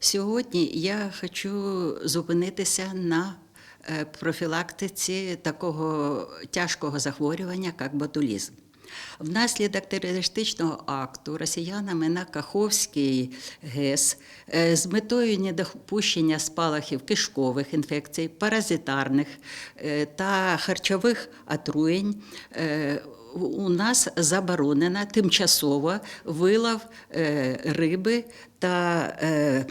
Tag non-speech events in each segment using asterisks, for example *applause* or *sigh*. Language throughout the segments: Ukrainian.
Сьогодні я хочу зупинитися на е, профілактиці такого тяжкого захворювання, як ботулізм. Внаслідок терористичного акту росіянами на Каховський ГЕС е, з метою недопущення спалахів кишкових інфекцій, паразитарних е, та харчових отруєнь у нас заборонено тимчасово вилов риби та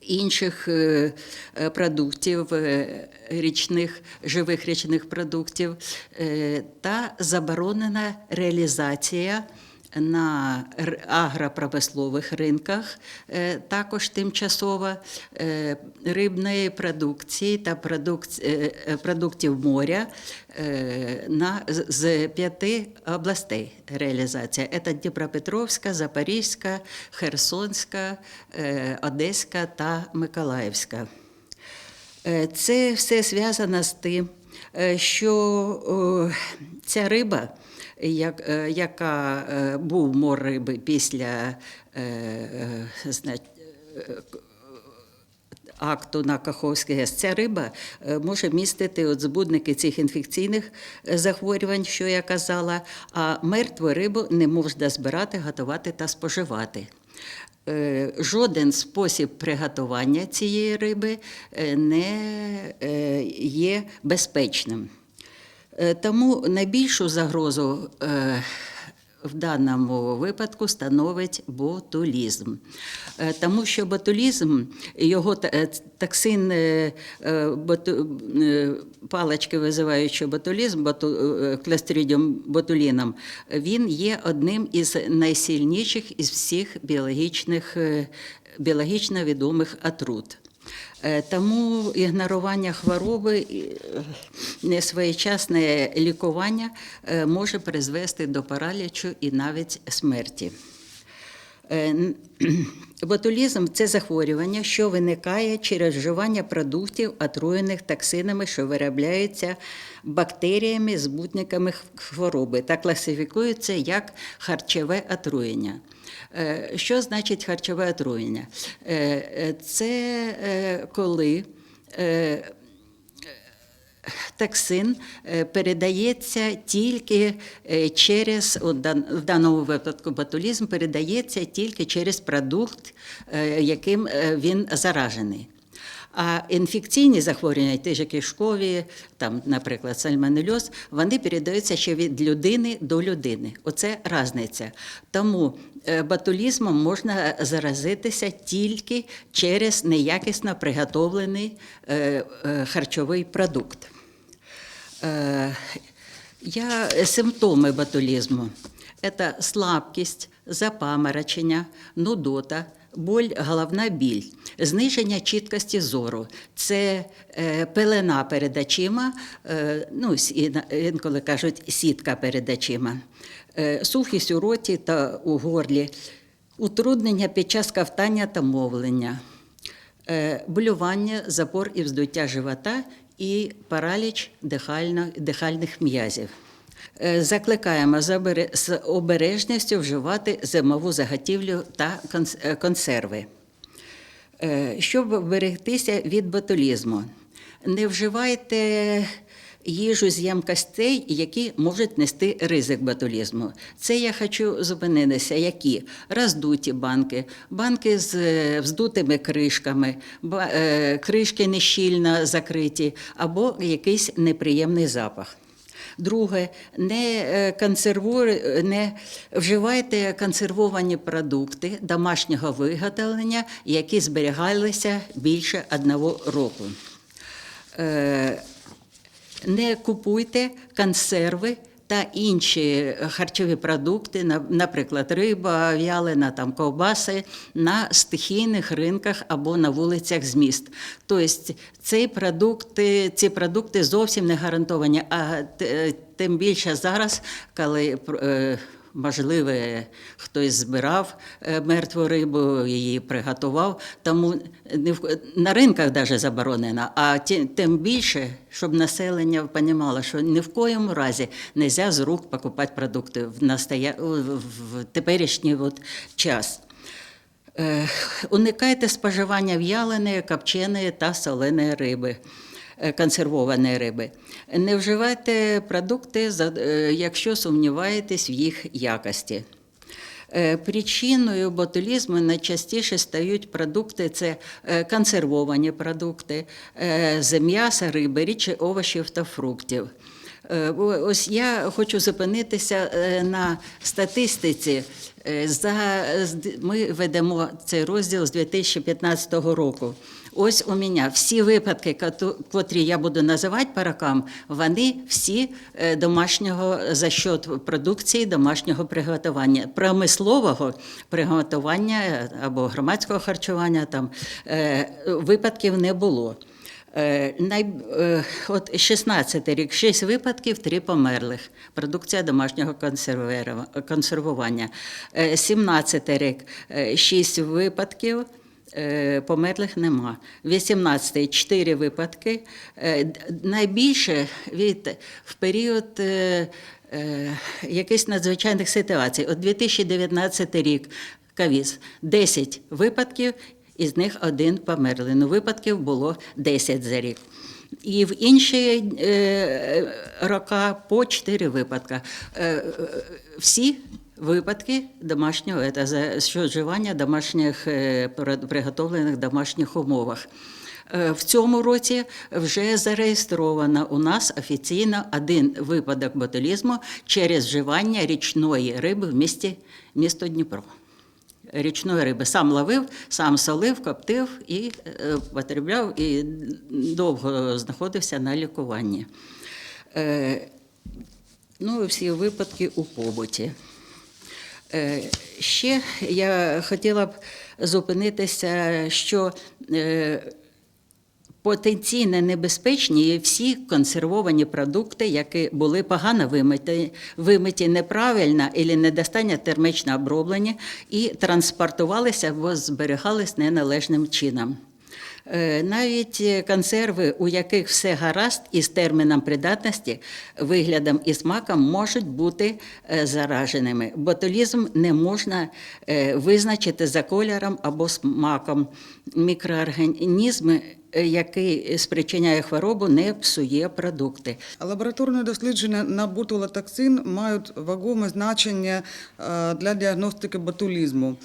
інших е, е, продуктів, е, річних, живих річних продуктів, та заборонена реалізація на агропромислових ринках, е, також тимчасово е, рибної продукції та е, продуктів моря з- п'яти областей реалізація. Це Дніпропетровська, Запорізька, Херсонська, Одеська та Миколаївська. Це все зв'язано з тим, що ця риба, е, яка е, був мор риби після е, е, е, акту на Каховський ГЕС, ця риба е, може містити от збудники цих інфекційних е, захворювань, що я казала, а мертву рибу не можна збирати, готувати та споживати. Е, Жоден спосіб приготування цієї риби е, не е, є безпечним. Тому найбільшу загрозу в даному випадку становить ботулізм. Е, Тому що ботулізм, його е, токсин е, палички, визиваючи ботулізм, боту- кластридіум ботуліном, він є одним із найсильніших із всіх біологічних, біологічно відомих отрут. Тому ігнорування хвороби, несвоєчасне лікування е, може призвести до паралічу і навіть смерті. Е, *clears throat* Ботулізм це захворювання, що виникає через вживання продуктів, отруєних токсинами, що виробляються бактеріями, збутниками хвороби та класифікуються як харчове отруєння. Е, Що значить харчове отруєння? Це коли токсин е, передається тільки е, через, в даному випадку ботулізм передається тільки через продукт, е, яким він заражений. А інфекційні захворювання, ті ж кишкові, там, наприклад, сальмонельоз, вони передаються ще від людини до людини. Оце різниця. Тому е, ботулізмом можна заразитися тільки через неякісно приготовлений е, е, харчовий продукт. Я, симптоми батулізму – це слабкість, запаморочення, нудота, боль, головна біль, зниження чіткості зору, це е, пелена перед очима, е, ну, інколи кажуть сітка перед очима, е, сухість у роті та у горлі, утруднення під час ковтання та мовлення, болювання, запор і вздуття живота і параліч дихальних м'язів. Е, Закликаємо з обережністю вживати зимову заготівлю та е, консерви. Е, Щоб берегтися від ботулізму, не вживайте їжу з ємкостей, які можуть нести ризик ботулізму. Це я хочу зупинитися, які роздуті банки, банки з вздутими кришками, кришки нещільно закриті або якийсь неприємний запах. Друге, не консерву... не вживайте консервовані продукти домашнього виготовлення, які зберігалися більше одного року. Е, Не купуйте консерви та інші харчові продукти, на- наприклад, риба, в'ялена, там, ковбаси, на стихійних ринках або на вулицях з міст. Тобто ці продукти, ці продукти зовсім не гарантовані, а тим більше зараз, коли е, можливо, хтось збирав е, мертву рибу, її приготував. Тому не в- на ринках навіть заборонено, а тим більше, щоб населення розуміло, що ні в коєму разі не можна з рук покупати продукти в, настоя... в теперішній от час. Е, Уникайте споживання в'яленої, копченої та соленої риби, консервованої риби. Не вживайте продукти, е, якщо сумніваєтесь в їх якості. Е, Причиною ботулізму найчастіше стають продукти це е, консервовані продукти е, з м'яса, риби, річі, овочів та фруктів. Е, Ось я хочу зупинитися е, на статистиці. Е, За, ми ведемо цей розділ з 2015 року. Ось у мене всі випадки, котрі я буду називати по рокам, вони всі домашнього за счет продукції домашнього приготування, промислового приготування або громадського харчування там випадків не було. Е, Най... е, От 16 рік, 6 випадків, 3 померлих. Продукція домашнього консервування. Е, 17 рік, 6 випадків, е, померлих нема. 18 4 випадки. Е, Найбільше від в період е, е, якихось надзвичайних ситуацій. От 2019 рік ковіз 10 випадків із них один померли. Ну, випадків було 10 за рік. І в інші е, роки по 4 випадка. Е, всі випадки домашнього це що домашніх е, приготовлених домашніх умовах. Е, В цьому році вже зареєстровано у нас офіційно один випадок ботулізму через вживання річної риби в місті місто Дніпро річної риби. Сам ловив, сам солив, коптив і е, потребляв, і довго знаходився на лікуванні. Е, Ну, всі випадки у побуті. Е, Ще я хотіла б зупинитися, що е, Потенційно небезпечні всі консервовані продукти, які були погано вимиті, вимиті неправильно або недостатньо термічно оброблені і транспортувалися або зберігались неналежним чином. Е, навіть е, консерви, у яких все гаразд із терміном придатності, виглядом і смаком можуть бути е, зараженими. Ботулізм не можна визначити за кольором або смаком. Мікроорганізм, який спричиняє хворобу, не псує продукти. Лабораторне дослідження на ботулотоксин мають вагоме значення для діагностики ботулізму.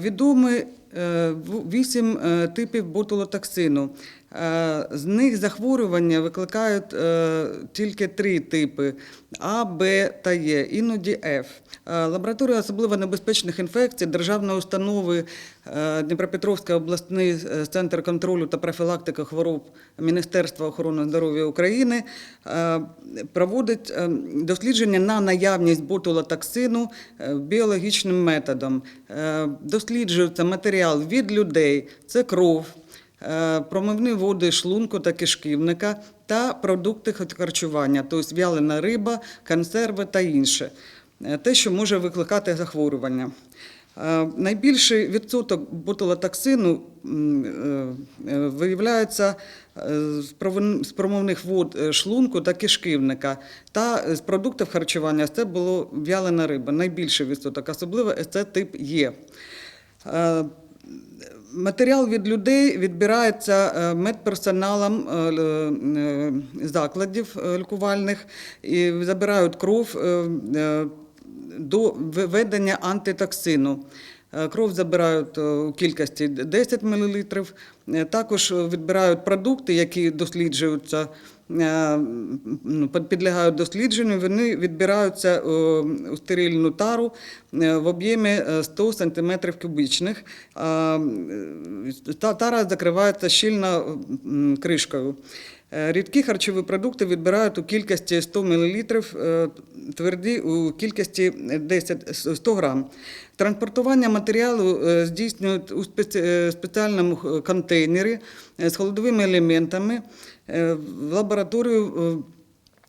Відомий Е, 8 е, типів ботулотоксину. Е, З них захворювання викликають е, тільки три типи А, Б та Е, іноді Ф. Е, Лабораторія особливо небезпечних інфекцій Державної установи Дніпропетровський обласний центр контролю та профілактики хвороб Міністерства охорони здоров'я України проводить дослідження на наявність ботулотоксину біологічним методом. Досліджується матеріал від людей, це кров, промивні води шлунку та кишківника та продукти харчування, тобто вялена риба, консерви та інше. Е, Те, що може викликати захворювання. Е, Найбільший відсоток ботулотоксину е, е, виявляється е, з промовних вод е, шлунку та кишківника, та з продуктів харчування це було вялена риба, найбільший відсоток, особливо це тип Є. Матеріал від людей відбирається е, медперсоналом е, е, закладів лікувальних і забирають кров до введення антитоксину. Кров забирають у кількості 10 мл. Також відбирають продукти, які досліджуються, підлягають дослідженню. Вони відбираються е, у стерильну тару е, в об'ємі е, 100 см кубічних. Е, тара закривається щільно кришкою. Е, Рідкі харчові продукти відбирають у кількості 100 мл, е, тверді у кількості 10, 100 грам. Транспортування матеріалу е, здійснюють у е, спеціальному контейнері е, з холодовими елементами е, в лабораторію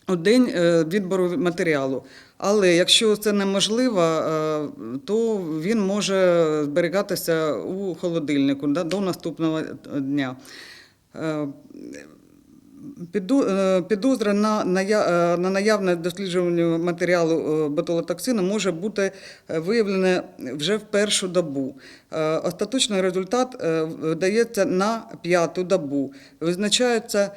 е, у день е, відбору матеріалу. Але якщо це неможливо, е, то він може зберігатися у холодильнику до наступного дня. Е, Підозра на, е, на наявне досліджування матеріалу е, ботулотоксину може бути виявлена вже в першу добу. Остаточний результат дається на п'яту добу. Визначається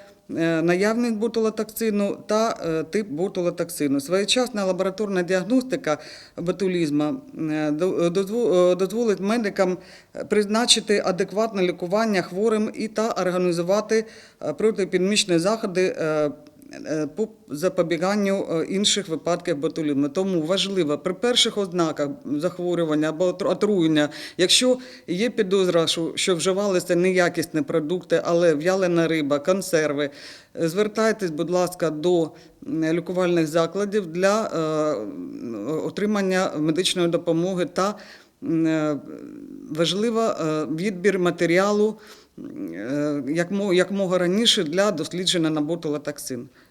наявність ботулотоксину та е, тип ботулотоксину. Своєчасна лабораторна діагностика ботулізму е, до- дозво- е, дозволить медикам призначити адекватне лікування хворим і та організувати е, протипідмічні заходи е, е, по запобіганню е, інших випадків ботулізму. Тому важливо при перших ознаках захворювання або отруєння, якщо є підозра, що, вживалися неякісні продукти, але в'ялена риба, консерви, е, звертайтесь, будь ласка, до лікувальних закладів для е, отримання медичної допомоги та е, важливо е, відбір матеріалу е, як мо- якмога раніше для дослідження на ботулотоксин.